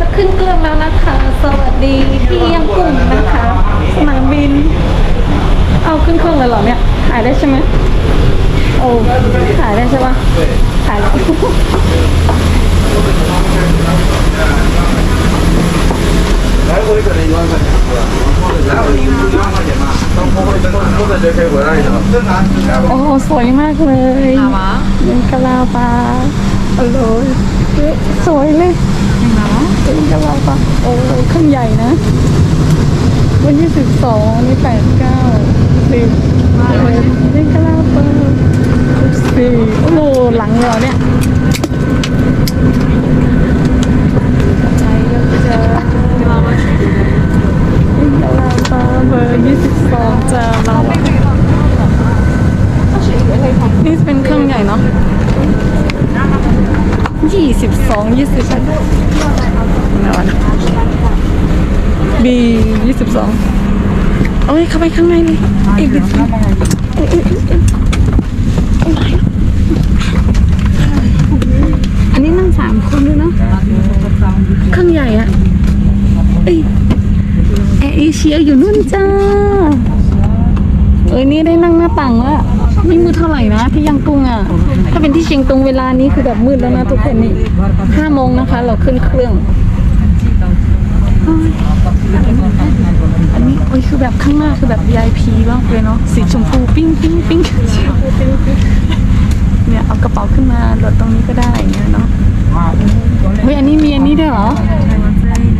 จะขึ้นเครื่องแล้วนะคะ สวัสดีที่ยังกลุ่มนะคะสนามบิน เอาขึ้นเครื่องเลยเหรอเนี่ยถ่ายได้ใช่ไหมโอ้ถ่ายได้ใช่ปะถ่ายแล้วโอ้สวยมากเลยกะลาปลาอร่อย สวยเลยเป็นกะลาปลาโอ้เครื่องใหญ่นะ วันที่สิบสองนี่แปดเก้าสิบเป็นกะลาปลาสี่โอ้โหหลังเลยเหรอเนี่ยใจก็จะเป็นกะลาปลาเบอร์ยี่สิบสองจะเรานี่เป็นเครื่องใหญ่เนาะ ยี่สิบสองยี่สิบนอนบียี่สิบสองเอ้ยเข้าไปข้างในเลยอีกนิดนึงเอ้ยเอ้ยเอ้ยเอ้ยเอ้ยอันนี้นั่งสามคนด้วยเนาะเครื่องใหญ่อะเอ้ยแอร์เอเชียอยู่นู่นจ้าเอ้ยนี่ได้นั่งหน้าต่างแล้ว นี่มืดเท่าไหร่นะที่ยังตุงอะ ถ้าเป็นที่เชียงตุงเวลานี้คือแบบมืดแล้วนะทุกคนนี่ห้าโมงนะคะ เราขึ้นเครื่องอันนี้โอ้ยคือแบบข้างหน้าคือแบบ VIP มากเลยเนาะสีชมพูปิ้งปิ้งปิ้งเนี่ยเอากระเป๋าขึ้นมาโหลดตรงนี้ก็ได้เงี้ยเนาะเฮ้ยอันนี้มีอันนี้ด้วยเหรอ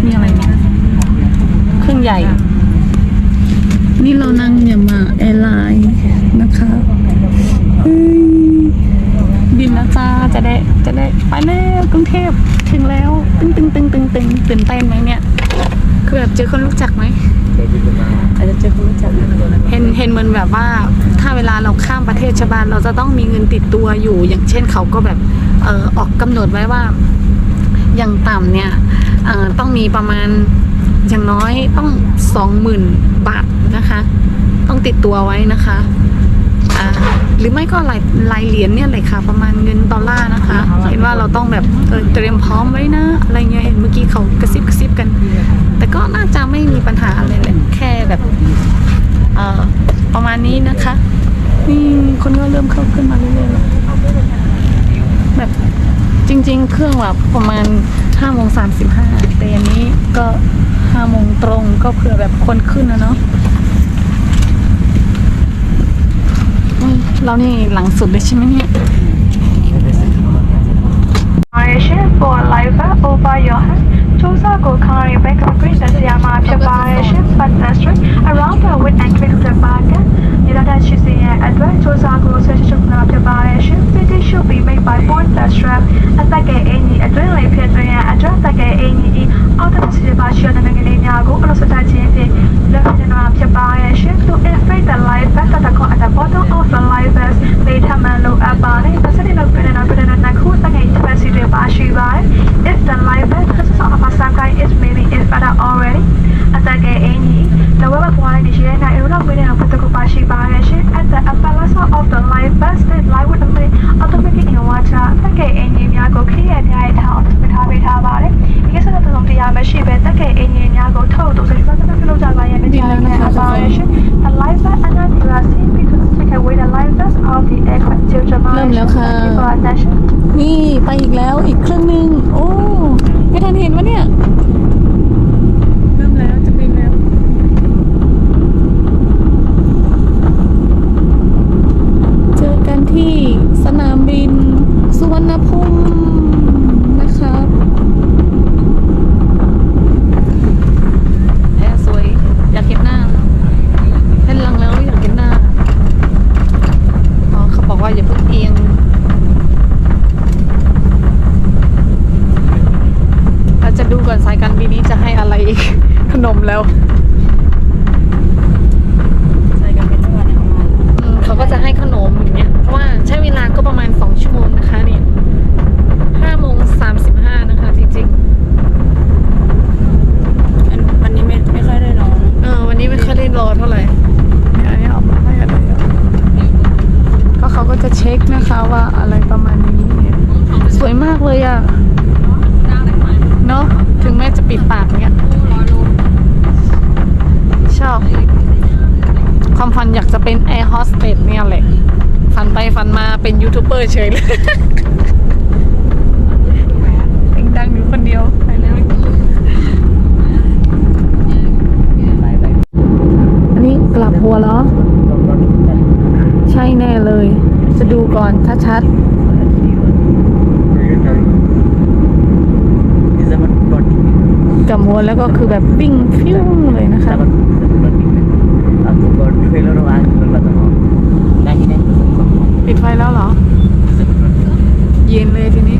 มีอะไรเนี่ยเครื่องใหญ่ นี่เรานั่งเนี่ยมาแอร์ไลน์นะคะเฮ้ยบินแล้ว จ้าจะได้จะได้ไปแล้วกรุงเทพถึงแล้วตึงตึงตึงตึงตึงตื่นเต้นไหมเนี่ยคือแบบเจอคนรู้จักไหมอาจจะเจอคนรู้จักเห็นเห็นเหมือนแบบว่า ถ้าเวลาเราข้ามประเทศชาวบ้านเราจะต้องมีเงินติดตัวอยู่ อย่างเช่นเขาก็แบบเออออกกำหนดไว้ว่า อย่างต่ำเนี่ยเอ่อต้องมีประมาณอย่างน้อยต้องสองหมื่นบาทนะคะ ต้องติดตัวไว้นะคะอ่า หรือไม่ก็ลายลายเหรียญเนี่ยเลยค่ะ ประมาณเงินดอลลาร์นะคะ เห็นว่าเราต้องแบบเออเตรียมพร้อมไว้นะ อะไรเงี้ยเห็นเมื่อกี้เขากระซิบกระซิบกัน แต่ก็น่าจะไม่มีปัญหาอะไรเลยแค่แบบเอ่อประมาณนี้นะคะนี่คนก็เริ่มเข้าขึ้นมาเรื่อยๆแล้วแบบจริง ๆ เครื่องแบบประมาณห้าโมงสามสิบห้าแต่อันนี้ก็ห้าโมงตรงก็เผื่อแบบคนขึ้นนะเนาะอืม เรานี่หลังสุดเลยใช่ไหมเนี่ย Malaysia for Live over your hand ทุกสาวกูคาริเบกับกรีนเต่สยามาพิบา Park District, a ramp the any adrenaline any the the the If the life เลย จะดูก่อนถ้าชัดกลับหัวแล้วก็คือแบบวิ่งฟิวเลยนะคะปิดไฟแล้วเหรอ เย็นเลยทีนี้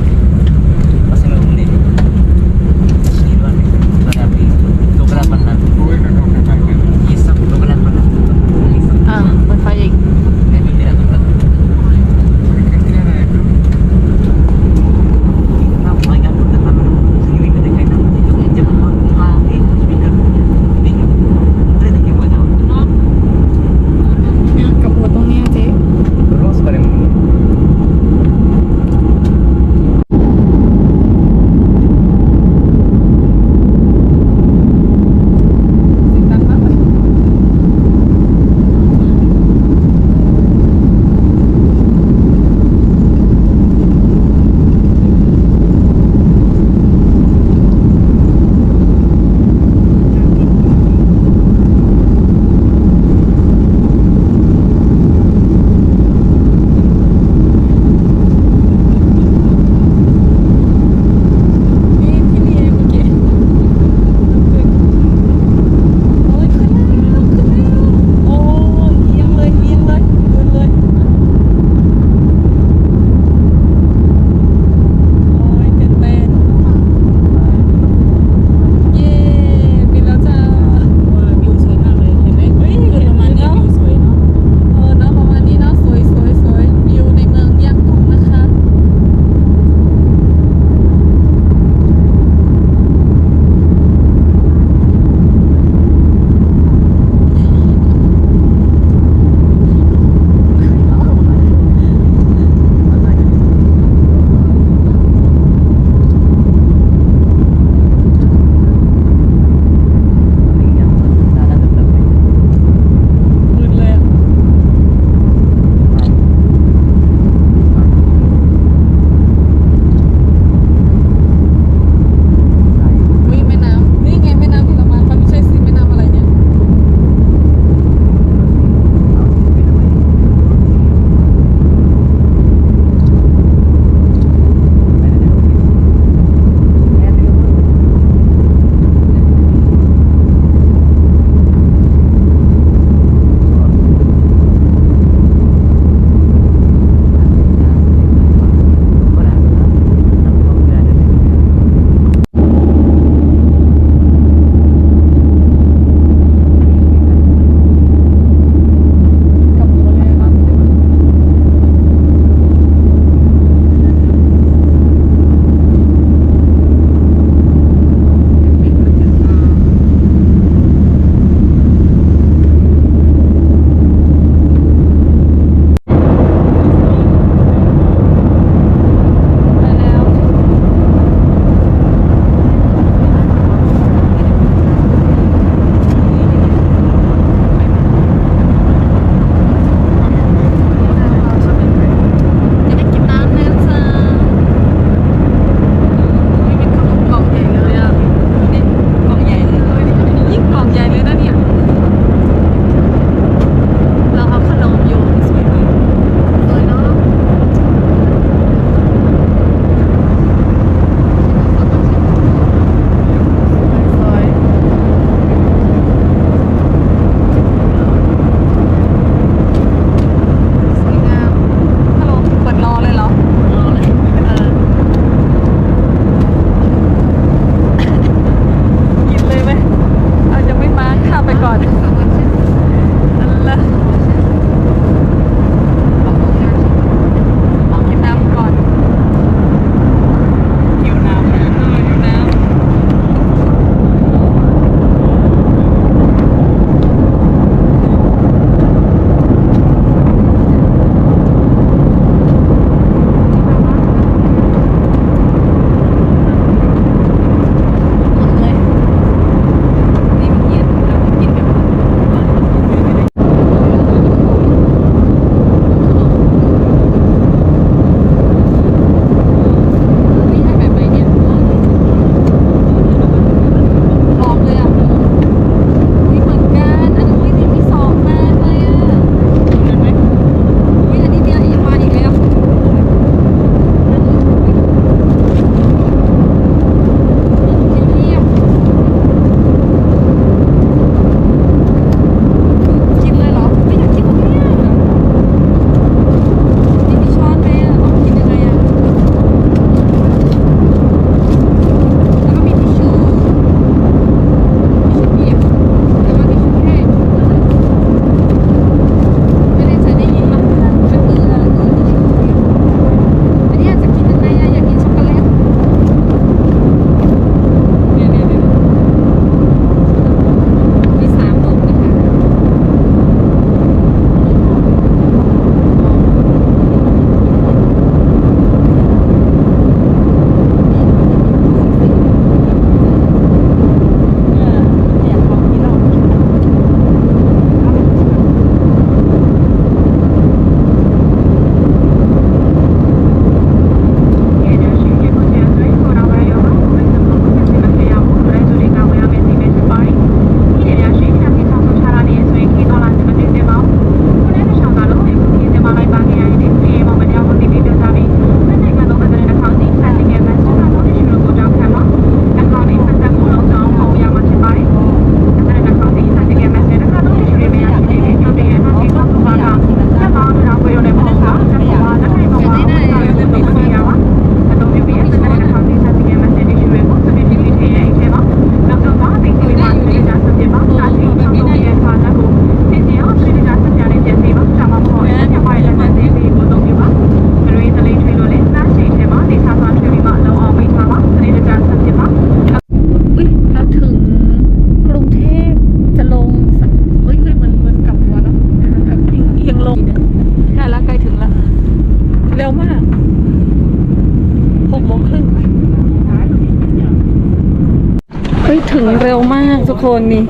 ถึงเร็วมากทุกคนนี่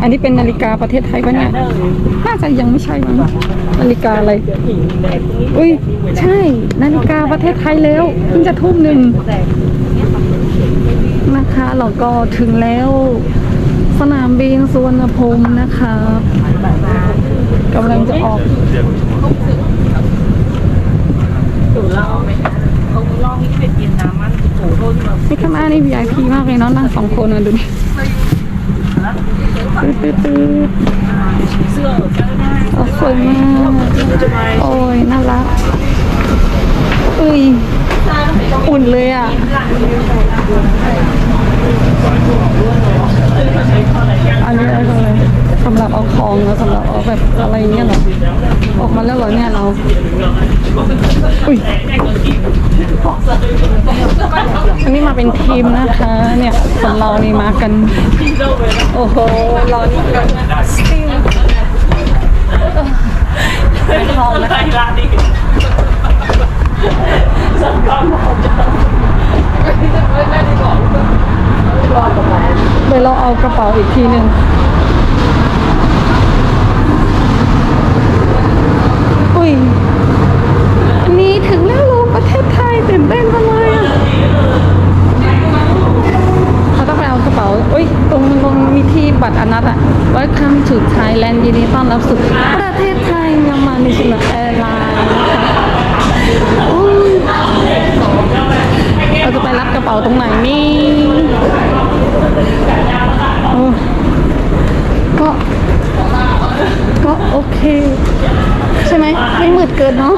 อันนี้เป็นนาฬิกาประเทศไทยปะเนี่ย น่าจะยังไม่ใช่มั้งนาฬิกาอะไร อุ้ยใช่ นาฬิกาประเทศไทยแล้วเพิ่งจะทุ่มหนึ่งนะคะ เราก็ถึงแล้ว สนามบินสุวรรณภูมินะคะกำลังจะออก นี่ข้างหน้านี่ VIP มากเลยเนาะนั่งสองคนอะดูดิตืดตืดตืดโอ้สวยมากโอ้ยน่ารักเอ้ยอุ่นเลยอะอันนี้อะไรเลย สำหรับเอาของเรอสำหรับเอาแบบอะไรเงี้ยเหรอออกมาแล้วเหรอเนี่ยเรา อุ้ยอันนี้มาเป็นทีมนะคะ เนี่ยคนเรานี่มากัน โอ้โหเรานี่กันสติลเป็นทองนะเดี๋ยวเราเอากระเป๋าอีกทีหนึ่ง อุ้ยอันนี้ถึงแล้วลูกประเทศไทยตื่นเต้นจังเลยอะเราต้องไปเอากระเป๋าอุ้ยตรงตรงมีที่บัตรอนัตอะ Welcome to Thailand ยินดีต้อนรับสู่ประเทศไทยยามานิชิลแอร์ไลน์นะคะอุ้ยเราจะไปรับกระเป๋าตรงไหนนี่ ก็โอเค ใช่ไหมไม่มืดเกินเนาะ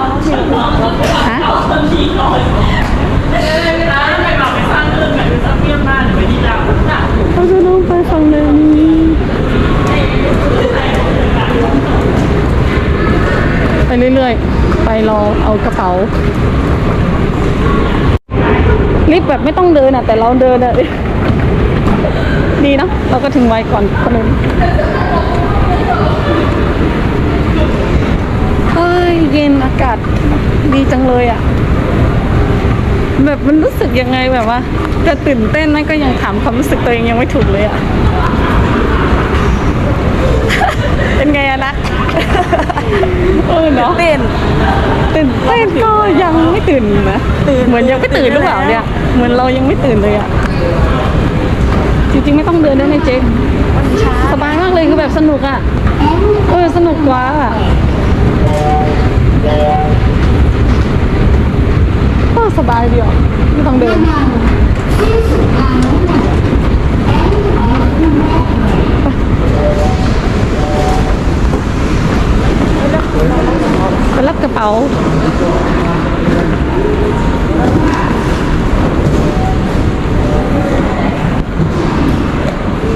ฮะเราจะต้องไปฝั่งหนึ่งไปเรื่อยๆ ไปรอเอากระเป๋ารีบแบบไม่ต้องเดินอะ แต่เราเดินอะ ดีเนาะเราก็ถึงไวก่อนคนอื่น เฮ้ ยเย็นอากาศดีจังเลยอะ แบบมันรู้สึกยังไงแบบว่าจะตื่นเต้นไหมก็ยังถามความรู้สึกตัวเองยังไม่ถูกเลยอะ เป็นไงอะนะเออเนาะตื่นตื่นเต้นก็ยังไม่ตื่นนะเหมือนยังไม่ตื่นหรือเปล่าเนี่ย เหมือนเรายังไม่ตื่นเลยอะจริงๆไม่ต้องเดินด้วยนะเจ๊สบายมากเลยคือแบบสนุกอะเออสนุกกว่าอะ ก็สบายดีอะไม่ต้องเดินไปรับกระเป๋า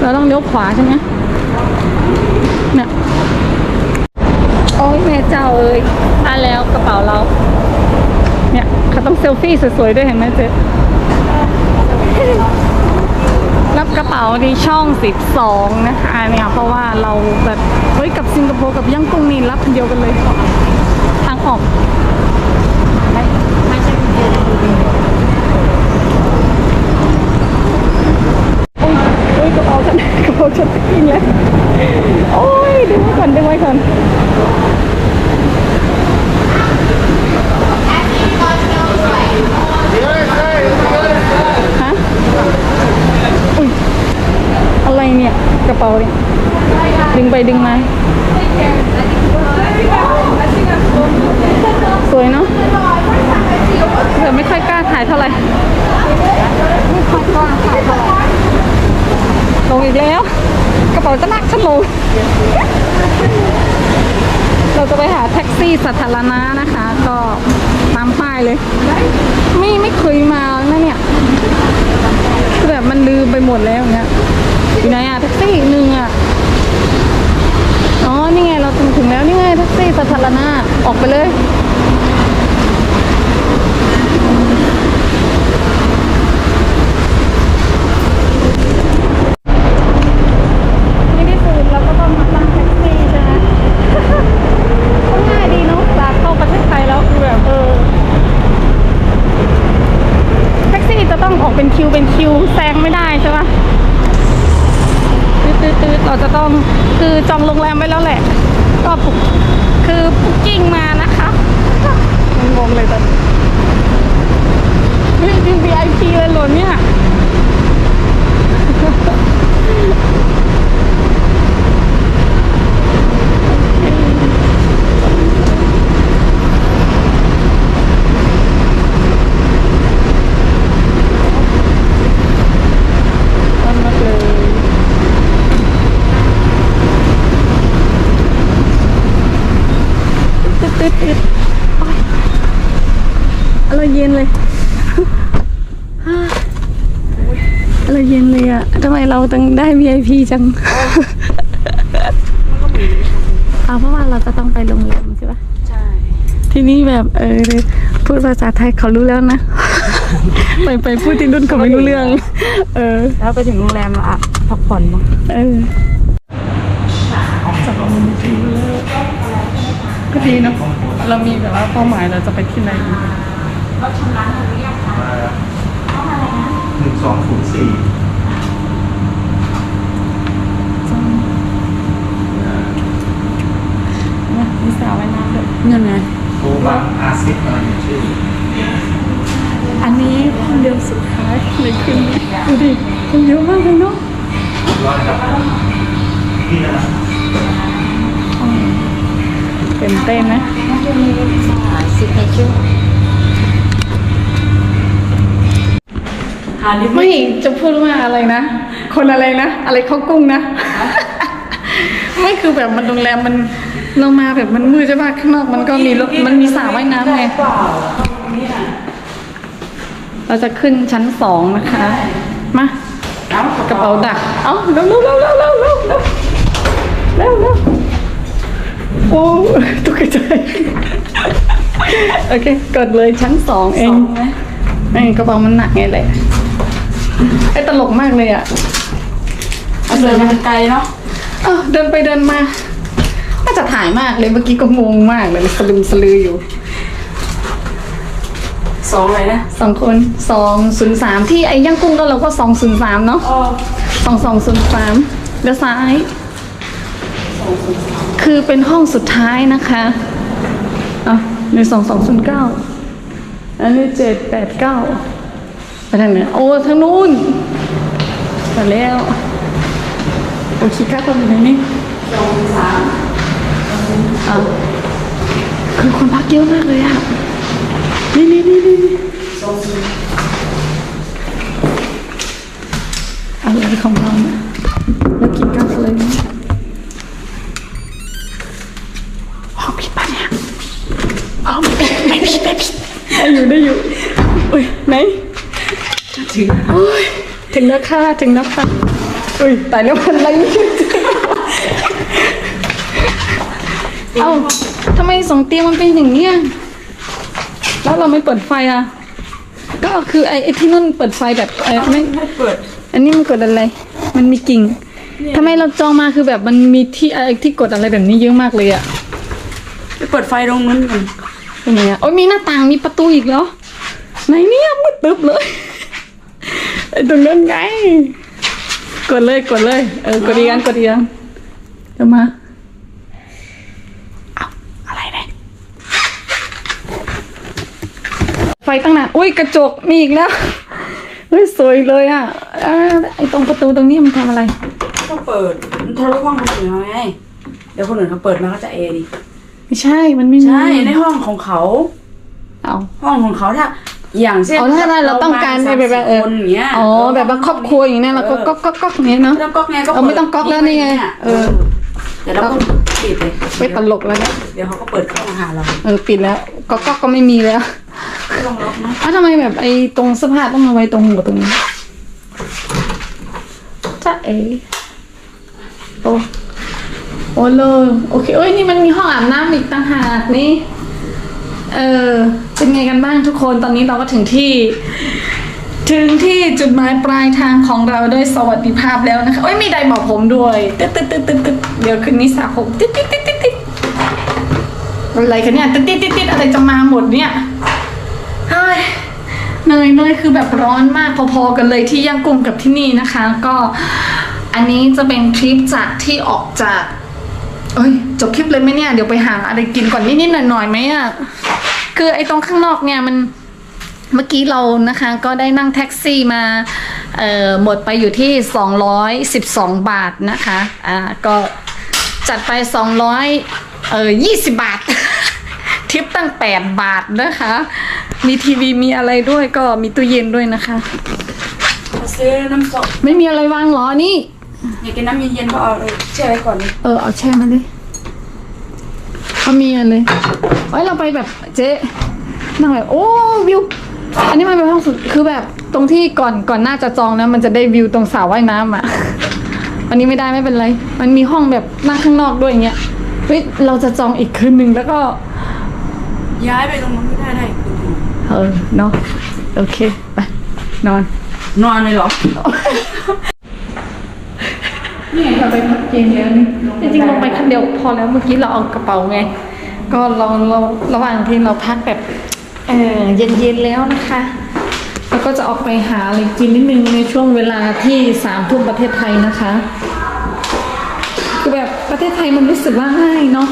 เราต้องเลี้ยวขวาใช่ไหมเนี่ย โอ้ยแม่เจ้าเอ้ยอะแล้วกระเป๋าเรา เนี่ยเขาต้องเซลฟี่สวยๆด้วยเห็นไหมเจ๊รับกระเป๋าในช่อง 12 นะคะเนี่ยเพราะว่าเราแบบเฮ้ยกับสิงคโปร์กับย่างกุ้งนี่รับคนเดียวกันเลยทางออกโอ้ยโอ้ยกระเป๋าฉันกระเป๋าฉันทิ้งแล้วโอ้ยดึงไว้ก่อนดึงไว้ก่อนฮะอุ้ยอะไรเนี่ยกระเป๋าเนี่ยดึงไปดึงมาสวยเนาะแต่ไม่ค่อยกล้าถ่ายเท่าไหร่ ไม่ค่อยกล้าถ่ายเท่าไหร่ ลงอีกแล้ว กราจะหนักฉันลงเราจะไปหาแท็กซี่สาธารณะนะคะ ก็ตามป้ายเลย ไม่ไม่เคยมานะเนี่ยคือแบบมันลืมไปหมดแล้วเนี่ยอยู่ไหนอะแท็กซี่หนึ่งอะอ๋อนี่ไงเราถึงถึงแล้วนี่ไงแท็กซี่สาธารณะออกไปเลย ไม่ได้ตื่นเราก็ต้องมานั่งแท็กซี่ใช่ไหม ก็ง่ายดีเนาะจากเข้าประเทศไทยแล้วคือแบบเออ แท็กซี่จะต้องออกเป็นคิวเป็นคิวแซงไม่ได้ใช่ปะ ตืดตืดเราจะต้อง คือจองโรงแรมไว้แล้วแหละ ก็ปุกคือปุ๊กกิ้งมานะคะงงเลยตอนนี้เฮ้ง VIP เลยหล่อเนี่ย ต้นมากเลยตึ๊ดตึ๊ดตึ๊ดโอ๊ยอะไรเย็นเลย อะไร เย็นเลยอะทำไมเราต้องได้ VIP จังเอาเพราะว่าเราจะต้องไปโรงแรมใช่ปะใช่ ที่นี่แบบเออพูดภาษาไทยเขารู้แล้วนะ ไปไปพูดที่นู่นเขาไม่รู้เรื่อง เออ แล้วไปถึงโรงแรมอะพักผ่อนมั้งเออจากเรามีทีเลยก็ดีเนอะเรามีแบบว่าเป้าหมายเราจะไปที่ไหน หนึ่งสองศูนย์สี่เนี่ยมีสาวว่ายน้ำด้วยเงินไงโกบังอาซิฟอะไรอย่างชื่อ อันนี้คนเดียวสุดท้ายในคืนนี้ดูดิคนเยอะมากเลยเนาะร้อยกับพี่นะเป็นเต้นนะซิกเนเจอร์ หาลิฟต์ไม่จะพูดว่าอะไรนะ คนอะไรนะ อะไรเข้าวกุ้งนะ ไม่คือแบบมันโรงแรมมันเรามาแบบมันมืดใช่ป่ะข้างนอกมันก็มีรถมันมีสระว่ายน้ำไงเราจะขึ้นชั้นสองนะคะมากระเป๋าดัก เอ้าเร็วเร็วเร็วเร็วเร็วเร็วเร็วเร็วเร็วโอ้ตกใจ โอเค กดเลยชั้นสองเองไอ้กระเป๋ามันหนักไงเลย ไอ้ตลกมากเลยอะเอาเดินมาไกลเนาะเออเดินไปเดินมา น่าจะถ่ายมากเลยเมื่อกี้ก็งงมากเลยสลืมสลืออยู่สองเลยนะสองคนสองศูนย์สามที่ไอ้ย่างกุ้งก็เราก็สองศูนย์สามเนาะอ๋อสองสองศูนย์สามเลี้ยวซ้าย คือเป็นห้องสุดท้ายนะคะอะในสองสองศูนย์เก้าอันนี้เจ็ดแปดเก้า ไปทางไหนโอ้ทางนู้นไปแล้วโอ้คิดค่าคนอยู่ไหนนี่สองสามอะคือคนพักเยอะมากเลยอะนี่นี่นี่นี่นี่สองสี่อะไรของเราเนี่ย ถึงโอ้ยถึงแล้วค่ะถึงแล้วค่ะอุ้ยตายแล้วมันอะไรเนี่ยเอ้าทำไมสองเตียงมันเป็นอย่างเนี้ยแล้วเราไม่เปิดไฟอะ ก็คือไอ้ไอ้ที่นู่นเปิดไฟแบบเอ้ยไม่ให้เปิด อันนี้มันกดอะไร มันมีกิ่งทำไมเราจองมาคือแบบมันมีที่ไอ้ที่กดอะไรแบบนี้เยอะมากเลยอะไปเปิดไฟตรงนู้นก่อนเป็นไงอะโอ้ยมีหน้าต่างมีประตูอีกเหรอไหนเนี่ยมืดตึ๊บเลย ไอ้ตรงนั้นไง กดเลยกดเลย เออกดอีกอันกดอีกอันเดี๋ยวมาเอาอะไรเนี่ยไฟตั้งนานอุ้ยกระจกมีอีกแล้วเฮ้ยสวยเลยอะอ่าไอ้ตรงประตูตรงนี้มันทำอะไร ก็เปิดมันทะลุห้องคนอื่นเขาไงเดี๋ยวคนอื่นเขาเปิดมาก็จะเอดิไม่ใช่มันไม่มีใช่ในห้องของเขาเอาห้องของเขาถ้า อย่างเช่นอ๋อถ้าเราต้องการมให้แบบว่าเออคนอย่างเงี้ยอ๋อแบบว่าครอบครัวอย่างนี้นะเราก็ก๊อกก๊อกก๊อกอย่างนี้เนาะไม่ต้องก๊อกไงก็เออไม่ต้องก๊อกแล้วนี่ไงเออเดี๋ยวเราก็ปิดเลยไม่ตลกแล้วเนี่ยเดี๋ยวเขาก็เปิดเข้ามาหาเราเออปิดแล้วก๊อกก๊อกก็ไม่มีแล้วไม่ต้องล็อกนะอ้าวทำไมแบบไอ้ตรงเสื้อผ้าต้องมาไว้ตรงหัวตรงนี้จ้าเอ๋โอ้โอ้เลยโอเคเอ้ยนี่มันมีห้องอาบน้ำอีกต่างหากนี่ เออ เป็นไงกันบ้างทุกคนตอนนี้เราก็ถึงที่ ถึงที่จุดหมายปลายทางของเราด้วยสวัสดิภาพแล้วนะคะเอ้ยมีไดร์บอกผมด้วยตึ๊ดตึ๊ดตึ๊ดตึ๊ดตึ๊ดเดี๋ยวคืนนี้สระผมตึ๊ดตึ๊ดตึ๊ดตึ๊ดตึ๊ดอะไรกันเนี่ยตึ๊ดตึ๊ดตึ๊ดตึ๊ดอะไรจะมาหมดเนี่ยเฮ้ยเนยเนยคือแบบร้อนมากพอๆกันเลยที่ย่างกุ้งกับที่นี่นะคะ ก็อันนี้จะเป็นคลิปจากที่ออกจาก เอ้ยจบคลิปเลยไหมเนี่ย เดี๋ยวไปหาอะไรกินก่อนนิดๆหน่อยๆไหมอะคือไอ้ตรงข้างนอกเนี่ยมันเมื่อกี้เรานะคะก็ได้นั่งแท็กซี่มาเอ่อหมดไปอยู่ที่ 212 บาทนะคะอ่าก็จัดไป 200เอ่อ20 บาท ทิปตั้ง 8 บาทนะคะ มีทีวีมีอะไรด้วยก็มีตู้เย็นด้วยนะคะมาซื้อน้ำสดไม่มีอะไรวางเหรอนี่อยากกินน้ำเย็นๆก็เอาเลยแช่ไว้ก่อนดิเออเอาแช่มาเลยเขามีอะไรเอ้ยเราไปแบบเจ๊นั่งแบบโอ้วิว อันนี้มันเป็นห้องสุดคือแบบตรงที่ก่อนก่อนหน้าจะจองนะ มันจะได้วิวตรงสระว่ายน้ำอะ วันนี้ไม่ได้ไม่เป็นไร มันมีห้องแบบนั่งข้างนอกด้วยอย่างเงี้ยเฮ้ยเราจะจองอีกคืนหนึ่งแล้วก็ ย้ายไปตรงนั้นไม่ได้ได้เออเนาะโอเคไปนอน นอนเลยเหรอ นี่ไงเราไปพักเย็นแล้วนี่จริงๆลงไปคันเดียวพอแล้วเมื่อกี้เราเอากระเป๋าไง ก็เราเราระหว่างที่เราพักแบบเออเย็นๆแล้วนะคะแล้วก็จะออกไปหาอะไรกินนิดนึงในช่วงเวลาที่สามทุ่มประเทศไทยนะคะคือแบบประเทศไทยมันรู้สึกว่าง่ายเนาะ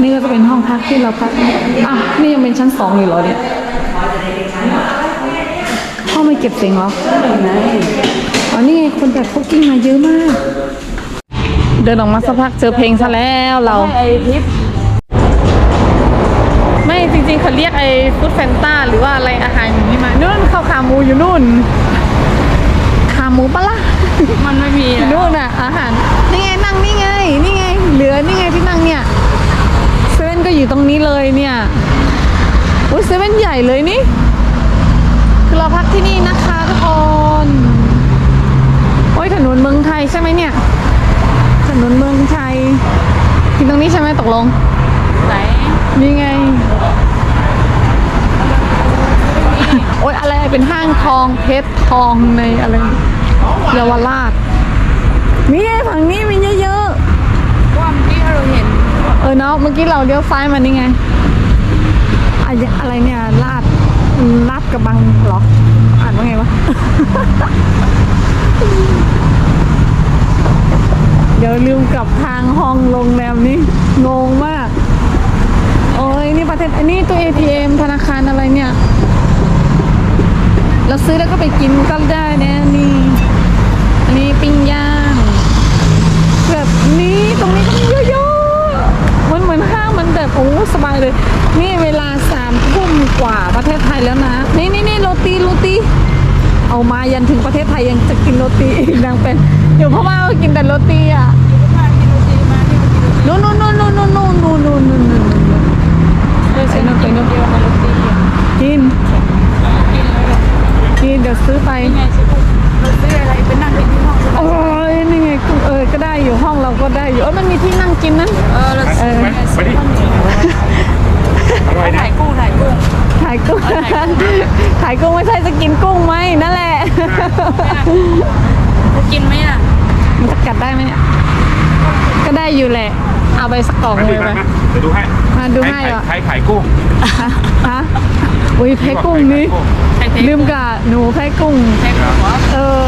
นี่ก็จะเป็นห้องพักที่เราพักอ้าวนี่ยังเป็นชั้นสองอยู่เหรอเนี่ยห้องไม่เก็บเสียงเหรอไหน อ๋อนี่ไงคนแบบคุกกิ้งมาเยอะมาก เดินออกมาสักพักเจอเพลงซะแล้วเรา ไอ้ทิปไม่จริงๆเขาเรียกไอ้ฟู้ดแฟนต้าหรือว่าอะไรอาหารอย่างนี้มานู่นข้าวขาหมูอยู่นู่น ขาหมูปะล่ะมันไม่มีอยู่นู่นอะอาหารนี่ไงนั่งนี่ไงนี่ไง เหลือนี่ไงที่นั่งเนี่ยเซเว่นก็อยู่ตรงนี้เลยเนี่ยอุ้ยเซเว่นใหญ่เลยนี่คือเราพักที่นี่นะคะทุกคนโอ้ย ถนนเมืองไทยใช่ไหมเนี่ย ถนนเมืองไทยกินตรงนี้ใช่ไหมตกลง ไหน นี่ไง โอ๊ยอะไรเป็นห้างทองเพชรทองในอะไรเยาวราชนี่ไงฝั่งนี้มีเยอะว่าเมื่อกี้เราเห็นๆเออเนาะเมื่อกี้เราเลี้ยวซ้ายมานี่ไง อะไรอะไรเนี่ยลาดลาดกระบังเหรอ อ่านว่าไงวะ เดี๋ยวลืมกลับทางห้องโรงแรมนี้งงมาก โอ้ยนี่ประเทศอันนี้ตัว ATM ธนาคารอะไรเนี่ย เราซื้อแล้วก็ไปกินก็ได้นะนี่ อันนี้ปิ้งย่างแบบนี้ตรงนี้ก็มีเยอะๆมันเหมือนห้างมันแบบโอ้สบายเลย นี่เวลาสามทุ่มกว่าประเทศไทยแล้วนะ นี่นี่นี่โรตีโรตี เอา มายันถึงประเทศไทยยังจะกินโรตีอีกนางเป็นอยู่เพราะว่ากินแต่โรตีอะนู่นนู่นนู่นนู่นนู่นนู่นนู่นนู่นนู่นนู่นเคยซื้อกินเดียวมาลตีกินกินเดี๋ยวซื้อไปโอ้ยนี่ไงเออก็ได้อยู่ห้องเราก็ได้อยู่เออมันมีที่นั่งกินนะเออเราเออมาดิอร่อยนะถ่ายกุ้งถ่ายกุ้ง ขายกุ้งเอาขายกุ้ง ขายกุ้งไม่ใช่จะกินกุ้งไหมนั่นแหละจะกินไหมอะ มันจะกัดได้ไหมเนี่ย ก็ได้อยู่แหละ เอาไปสักกล่องมาเลดิยไปมาเดี๋ยวดูให้มาดูให้เหรอใครขายกุ้ง ฮะฮะอุ้ยแพ้กุ้งนี้ใครเทลืมกะหนูแพ้กุ้งแพ้กุ้งเหรอเออ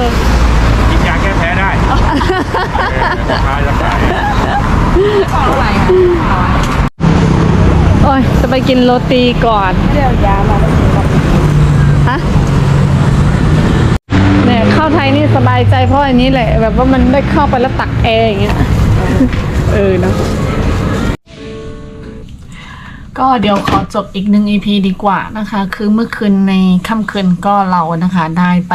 กินยาแก้แพ้ได้เออราคาจะขาย เท่าไหร่อะ โอ้ยจะ ไปกินโรตีก่อนเดี๋ยวยามาแล้วกินฮะเนี่ยเข้าไทยนี่สบายใจเพราะอันนี้แหละ แบบว่ามันได้เข้าไปแล้วตักแอร์อย่างเงี้ยเออเนอะก็เดี๋ยวขอจบอีกหนึ่ง EP ดีกว่านะคะ คือเมื่อคืนในค่ำคืนก็เรานะคะ ได้ไป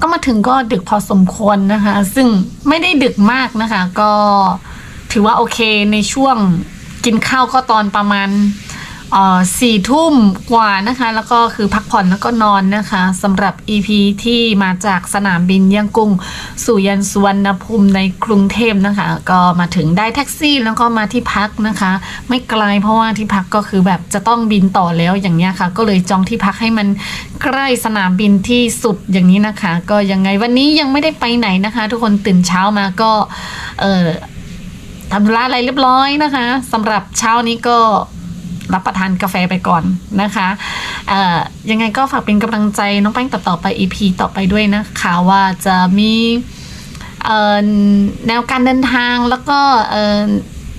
ก็มาถึงก็ดึกพอสมควรนะคะ ซึ่งไม่ได้ดึกมากนะคะ ก็ถือว่าโอเคในช่วงกินข้าวก็ตอนประมาณเอ่อ สี่ทุ่มกว่านะคะ แล้วก็คือพักผ่อนแล้วก็นอนนะคะสำหรับ EP ที่มาจากสนามบินเยี่ยงกุ้งสู่ยันสุวรรณภูมิในกรุงเทพนะคะ ก็มาถึงได้แท็กซี่แล้วก็มาที่พักนะคะ ไม่ไกลเพราะว่าที่พักก็คือแบบจะต้องบินต่อแล้วอย่างเนี้ยค่ะ ก็เลยจองที่พักให้มันใกล้สนามบินที่สุดอย่างนี้นะคะ ก็ยังไงวันนี้ยังไม่ได้ไปไหนนะคะ ทุกคนตื่นเช้ามาก็เออทำธุระอะไรเรียบร้อยนะคะสำหรับเช้านี้ก็ รับประทานกาแฟไปก่อนนะคะเอ่อยังไงก็ฝากเป็นกำลังใจน้องแป้งต่อๆไป EP ต่อไปด้วยนะคะว่าจะมีเอ่อแนวการเดินทางแล้วก็เอ่อ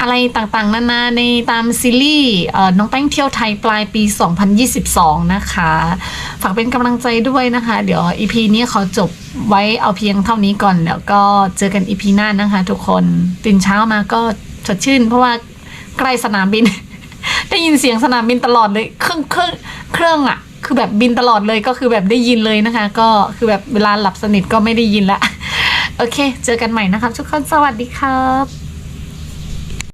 อะไรต่างๆ นานาในตามซีรีส์เอ่อน้องแป้งเที่ยวไทยปลายปี 2022 นะคะ ฝากเป็นกำลังใจด้วยนะคะ เดี๋ยว EP นี้ขอจบไว้เอาเพียงเท่านี้ก่อน แล้วก็เจอกัน EP หน้านะคะทุกคนตื่นเช้ามาก็สดชื่น เพราะว่าใกล้สนามบิน ได้ยินเสียงสนามบินตลอดเลยเครื่องเครื่องเครื่องอะคือแบบบินตลอดเลยก็คือแบบได้ยินเลยนะคะ ก็คือแบบเวลาหลับสนิทก็ไม่ได้ยินละ โอเค เจอกันใหม่นะครับทุกคนสวัสดีครับ